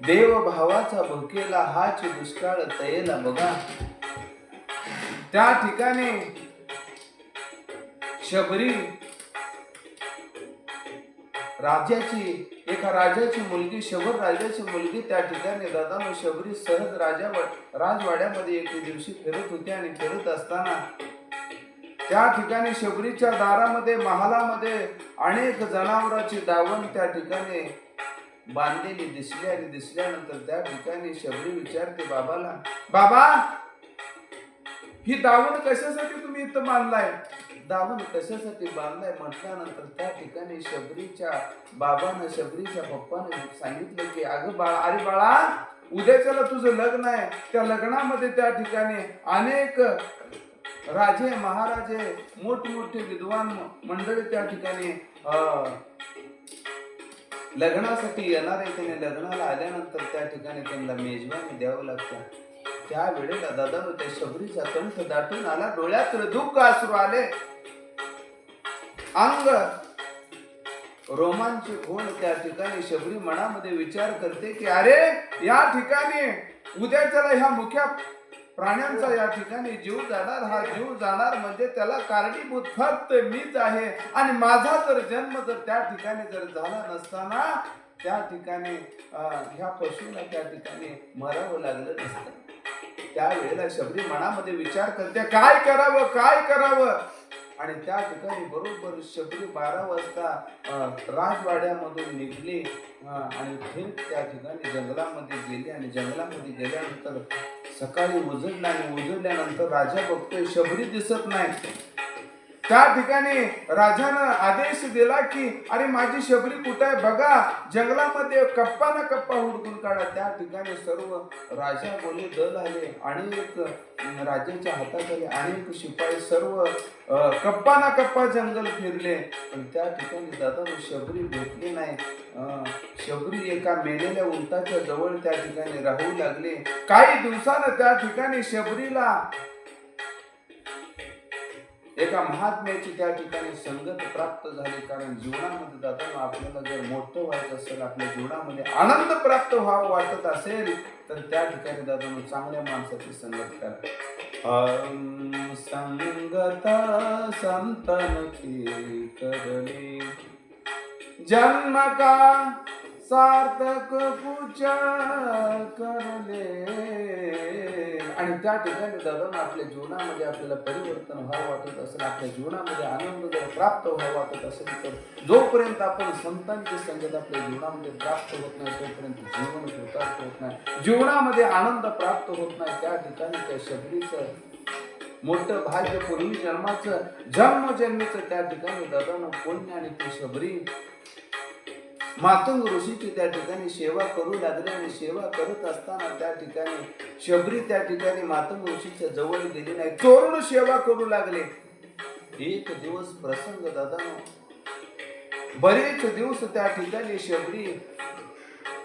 देव भावाचा भुकेला हाच दुष्काळ तयेला बघा. त्या ठिकाणी शबरी राजाची एका राजाची मुलगी शबर राजाची मुलगी त्या ठिकाणी दादानो शबरी सहज राजा राजवाड्यामध्ये एके दिवशी फिरत होती आणि फिरत असताना त्या ठिकाणी शबरीच्या दारामध्ये महालामध्ये अनेक जनावरांची दावण त्या ठिकाणी बांधलेली दिसली आणि दिसल्यानंतर त्या ठिकाणी शबरी विचारते बाबाला बाबा ही दावण कशासाठी तुम्ही इथं बांधलाय? दावण कशासाठी बांधलाय? म्हटल्यानंतर त्या ठिकाणी शबरीच्या बाबानं शबरीच्या पप्पानं सांगितलं की अगं बाळा अरे बाळा उद्याच्याला तुझं लग्न आहे. त्या लग्नामध्ये त्या ठिकाणी अनेक राजे महाराजे मोठमोठे विद्वान मंडळी त्या ठिकाणी अं, लग्नासाठी येणार आहे त्याने लग्नाला आल्यानंतर त्या ठिकाणी त्यांना मेजवानी द्यावं लागतं. त्या वेळेला त्या शबरीचा कंठ दाटून आला डोळ्यात दुःख असू आले. अंग रोमांची खूण त्या ठिकाणी शबरी मनामध्ये विचार करते की अरे या ठिकाणी उद्याच्याला ह्या मुख्या प्राण्यांचा या ठिकाणी जीव जाणार हा जीव जाणार म्हणजे त्याला कारणीभूत फक्त मीच आहे. आणि माझा जर जन्म जर त्या ठिकाणी जर झाला नसताना त्या ठिकाणी ह्या पशूला त्या ठिकाणी मरावं लागलं नसतं. त्यावेळेला शबरी मनामध्ये विचार करते काय करावं काय करावं? आणि त्या ठिकाणी बरोबर शबरी बारा वाजता राजवाड्यामधून निघली आणि थेट त्या ठिकाणी जंगलामध्ये गेली. आणि जंगलामध्ये गेल्यानंतर सकाळी उजळला आणि उजळल्यानंतर राजा बघतोय शबरी दिसत नाही. त्या ठिकाणी राजानं आदेश दिला की अरे माझी शबरी कुठं आहे? बघा जंगलामध्ये कप्पा ना कप्पा हुडकून काढा. त्या ठिकाणी सर्व राजा बोले दल आले अनेक अं, राजाच्या हाताखाली अनेक शिपाई सर्व कप्पा ना कप्पा जंगल फिरले. पण त्या ठिकाणी दादा शबरी भेटली नाही. शबरी एका मेलेल्या उंटाच्या जवळ त्या ठिकाणी राहू लागले. काही दिवसानं त्या ठिकाणी शबरीला एका महात्म्याची त्या ठिकाणी संगत प्राप्त झाली कारण जीवनामध्ये जाताना आपल्याला जर मोठं व्हायचं असेल आपल्या जीवनामध्ये आनंद प्राप्त व्हावं वाटत असेल तर त्या ठिकाणी जाताना चांगल्या माणसाची संगत करा. संगत संतन की करले जन्म का सार्थक पूजा करले आणि त्या ठिकाणी दादा आपल्या जीवनामध्ये आपल्याला परिवर्तन व्हावं वाटत असेल आपल्या जीवनामध्ये आनंद जर प्राप्त व्हावं वाटत असेल तर जोपर्यंत आपण संतांची संगत आपल्या जीवनामध्ये प्राप्त होत नाही तोपर्यंत जीवन कृतार्थ होत नाही. जीवनामध्ये आनंद प्राप्त होत नाही त्या ठिकाणी त्या शबरीचं मोठं भाग्य पूर्वी जन्माचं जन्मजन्मीचं त्या ठिकाणी दादानं पुण्य आणि ती शबरी मातंग ऋषीची त्या ठिकाणी सेवा करू लागले आणि सेवा करत असताना त्या ठिकाणी शबरी त्या ठिकाणी मातंग ऋषीच्या जवळ गेली नाही. चोरून सेवा करू लागले. एक दिवस प्रसंग दादा. बरेच दिवस त्या ठिकाणी शबरी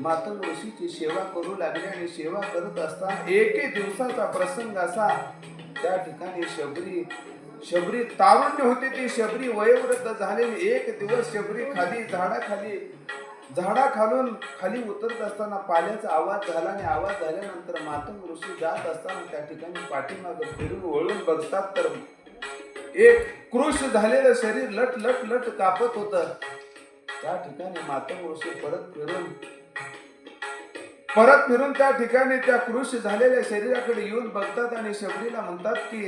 मातंग ऋषीची सेवा करू लागली आणि सेवा करत असताना एके दिवसाचा प्रसंग असा त्या ठिकाणी शबरी शबरी तारुण्य होते ती शबरी वयोवृद्ध झालेली एक दिवस शबरी खाली झाडाखाली झाडाखालून खाली उतरत असताना पाण्याचा आवाज झाला आणि आवाज झाल्यानंतर मातंग ऋषी जात असताना त्या ठिकाणी पाठीमागे फिरून वळून बघतात तर एक कृश झालेलं शरीर लट लट लट कापत होत. त्या ठिकाणी मातंग ऋषी परत फिरून परत फिरून त्या ठिकाणी त्या कृष झालेल्या शरीराकडे येऊन बघतात आणि शबरीला म्हणतात की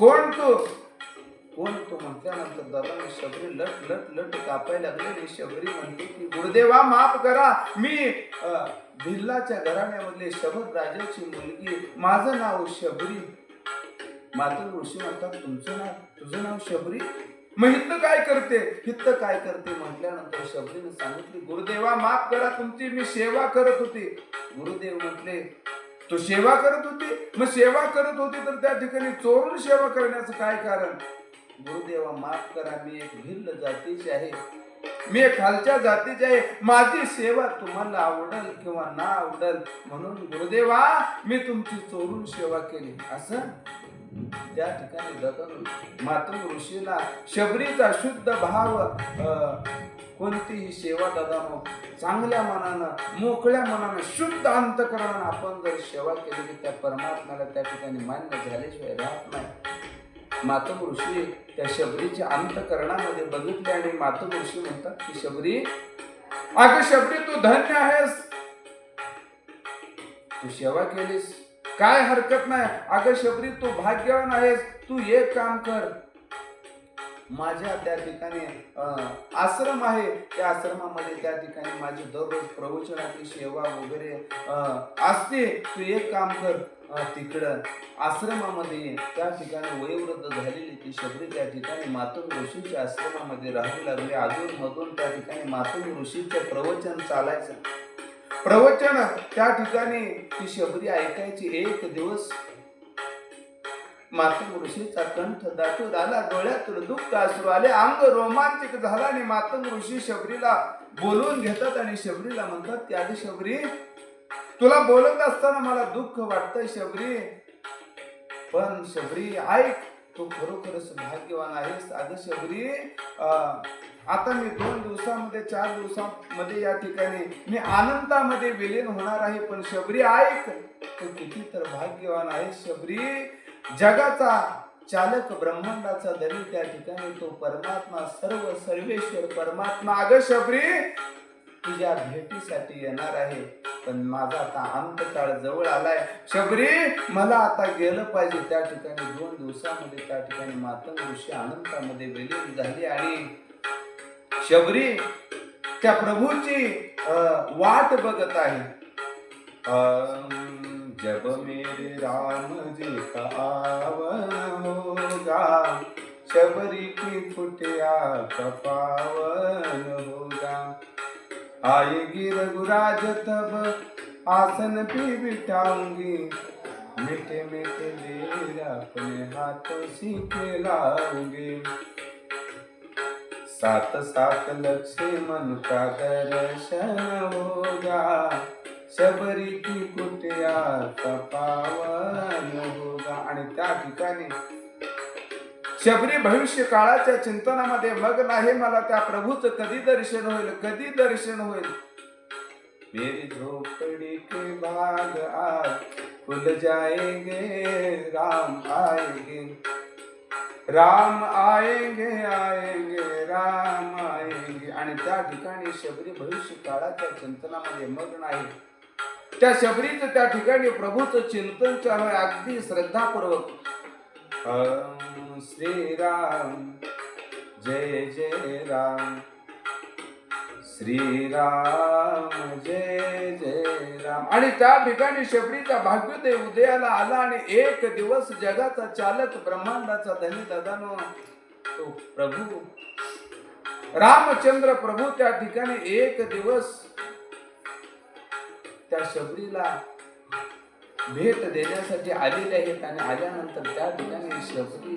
कोण तू? कोण तू म्हटल्यानंतर दादा शबरी लट लट लट कापायला लागले. आणि शबरी म्हणते की गुरुदेवा माफ करा. मी अं, भिल्लाच्या घराण्यामधले शबद राजाची मुलगी. माझं नाव शबरी. मात्र ऋषी म्हणतात तुमचं नाव तुझं नाव शबरी? मग हित्त काय करते? हित्त काय करते? म्हटल्यानंतर शबरीने सांगितले गुरुदेवा माफ करा तुमची मी सेवा करत होती. गुरुदेव म्हटले तो सेवा करत होती मग सेवा करत होती तर त्या ठिकाणी चोरून सेवा करण्याचं काय कारण? गुरुदेवा माफ करा मी एक भिल्ल जातीची आहे. मी एक खालच्या जातीची आहे. माझी सेवा तुम्हाला आवडल किंवा ना आवडल? म्हणून गुरुदेवा मी तुमची चोरून सेवा केली. असं? त्या ठिकाणी जाताना मातृ ऋषीला शबरीचा शुद्ध भाव अं, कोणतीही सेवा दादानो चांगल्या मनानं मोकळ्या मनानं शुद्ध अंतकरणानं आपण जर सेवा केली की त्या परमात्म्याला त्या ठिकाणी मान्य झाल्याशिवाय राहत नाही. मातम ऋषी त्या शबरीच्या अंतकरणामध्ये बघितले आणि मातम ऋषी म्हणतात की शबरी अगं शबरी तू धन्य आहेस. तू सेवा केलीस. काय हरकत नाही. अगं शबरी तू भाग्यवान आहेस. तू एक काम कर. माझ्या त्या ठिकाणी अं, आश्रम आहे. त्या आश्रमामध्ये त्या ठिकाणी माझी दररोज प्रवचनाची सेवा वगैरे अं, असते. तू एक काम कर. तिकडं आश्रमामध्ये त्या ठिकाणी वयोवृद्ध झालेली ती शबरी त्या ठिकाणी मातृ ऋषीच्या आश्रमामध्ये राहू लागली. अजून मधून त्या ठिकाणी मातृ ऋषीचं प्रवचन चालायचं. प्रवचन त्या ठिकाणी ती शबरी ऐकायची एक दिवस. मातंग ऋषीचा कंठ दाटून आला डोळ्यातून दुःख असू आले. अंग रोमांचिक झाला आणि मातंग ऋषी शबरीला बोलून घेतात आणि शबरीला म्हणतात त्यादी शबरी तुला बोलत असताना मला दुःख वाटतंय शबरी पण शबरी ऐक तू खरोखरच भाग्यवान आहेस. अगं शबरी अं, आता मी दोन दिवसामध्ये चार दिवसामध्ये या ठिकाणी मी आनंदामध्ये विलीन होणार आहे. पण शबरी ऐक तू किती तर भाग्यवान आहे शबरी. जगाचा चालक ब्रह्मांडाचा दरी त्या ठिकाणी तो परमात्मा सर्व सर्वेश्वर परमात्मा. अगं शबरी तुझ्या भेटीसाठी येणार आहे पण माझा आता अंतकाळ जवळ आलाय. शबरी मला आता गेलं पाहिजे त्या ठिकाणी. दोन दिवसामध्ये त्या ठिकाणी मातंग ऋषी अनंतामध्ये विलीन झाली आणि शबरी, त्या प्रभूची वाट बघत आहे. जब मेरे राम जी का आवन होगा शबरी की कुटिया का पावन होगा। आएगी रघुराज तब, आसन पे बिठाऊँगी। मीठे मीठे बेर अपने हाथों से खिलाऊँगी सात सात लक्ष्मण का दर्शन होगा? शबरी की कुटिया का पावन होगा? आणि त्या ठिकाणी शबरी भविष्य काळाच्या चिंतनामध्ये मग्न आहे मला त्या प्रभूच कधी दर्शन होईल? कधी दर्शन होईल? मेरी झोपड़ी के भाग आज खुल जाएंगे राम आएंगे। राम आएंगे आएंगे राम आएंगे. आणि त्या ठिकाणी शबरी भविष्य काळाच्या चिंतनामध्ये मग्न आहे. त्या शबरीचं त्या ठिकाणी प्रभूचं चिंतन चालू आहे अगदी श्रद्धापूर्वक. श्रीराम जय जय राम. श्रीराम जय जय राम. आणि त्या ठिकाणी शबरीचा भाग्यदेव उदयाला आला आणि एक दिवस जगाचा चालक ब्रह्मांडाचा धनी दादानो तो प्रभू. रामचंद्र प्रभू त्या ठिकाणी एक दिवस त्या शबरीला भेट देण्यासाठी आलेले आहेत आणि आल्यानंतर त्या ठिकाणी शबरी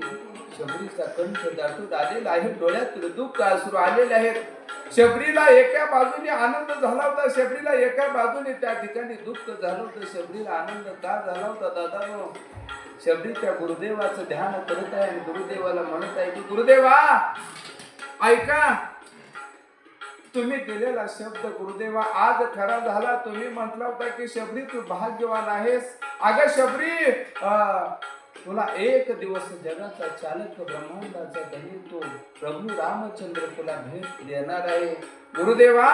शबरीचा कंठ दाटून आलेला आहे. डोळ्यात दुःख असू आलेले आहेत. शबरीला एका बाजूने आनंद झाला होता शबरीला एका बाजूने त्या ठिकाणी दुःख झालं होतं शबरीला आनंद का झाला होता दादा शबरी त्या गुरुदेवाचं ध्यान करत आहे आणि गुरुदेवाला म्हणत आहे की गुरुदेवा ऐका तुम्ही दिलेला शब्द गुरुदेवा आज खरा झाला. तुम्ही म्हटला होता की शबरी तू भाग्यवान आहेस. अगं शबरी तुला एक दिवस जगाचा चालक ब्रह्मांडाचा धनी तो प्रभू रामचंद्र तुला भेट देणार आहे. गुरुदेवा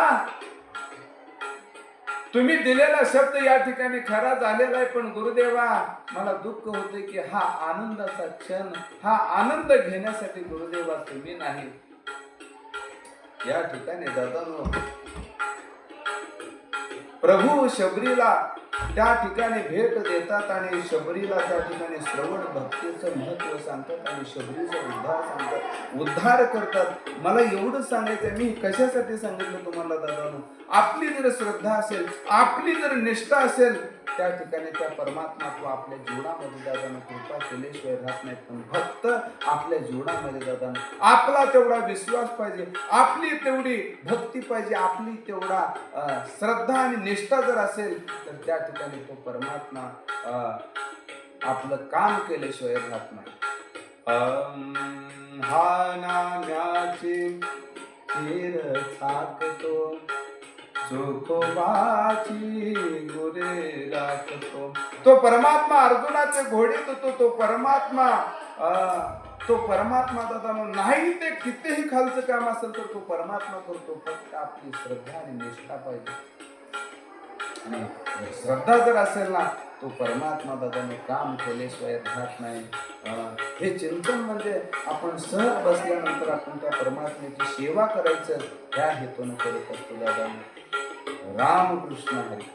तुम्ही दिलेला शब्द या ठिकाणी खरा झालेला आहे पण गुरुदेवा मला दुःख होते की हा आनंदाचा क्षण हा आनंद घेण्यासाठी गुरुदेवा तुम्ही नाही. या ठिकाणी दादा प्रभू शबरीला त्या ठिकाणी भेट देतात आणि शबरीला त्या ठिकाणी श्रवण भक्तीचं महत्त्व सांगतात आणि शबरीचा उद्धार सांगतात. उद्धार करतात. मला एवढं सांगायचं मी कशासाठी सांगितलं तुम्हाला दादानो? आपली जर श्रद्धा असेल आपली जर निष्ठा असेल त्या ठिकाणी त्या परमात्मा तो आपल्या जीवनामध्ये दादानं कृपा केल्याशिवाय राहत नाही पण भक्त आपल्या जीवनामध्ये दादानं आपला तेवढा विश्वास पाहिजे आपली तेवढी भक्ती पाहिजे आपली तेवढा श्रद्धा आणि निष्ठा जर असेल तर त्या ठिकाणी तो परमात्मा आपलं काम केल्याशिवाय राहत नाही. हा नाम्याची तीर थाकतो चोखोबाची गुरे राखतो. तो परमात्मा अर्जुनाचे घोडे होतो तो परमात्मा अं, तो परमात्मा दादा नाही ते कितीही खालचं काम असेल तर तो परमात्मा करतो फक्त आपली श्रद्धा आणि निष्ठा पाहिजे. आणि श्रद्धा जर असेल ना तो परमात्मा दादाने काम केल्याशिवाय राहत नाही. अं, हे चिंतन म्हणजे आपण सहज बसल्यानंतर आपण त्या परमात्म्याची सेवा करायचं ह्या हेतून करत असतो दादा. रामकृष्ण हरी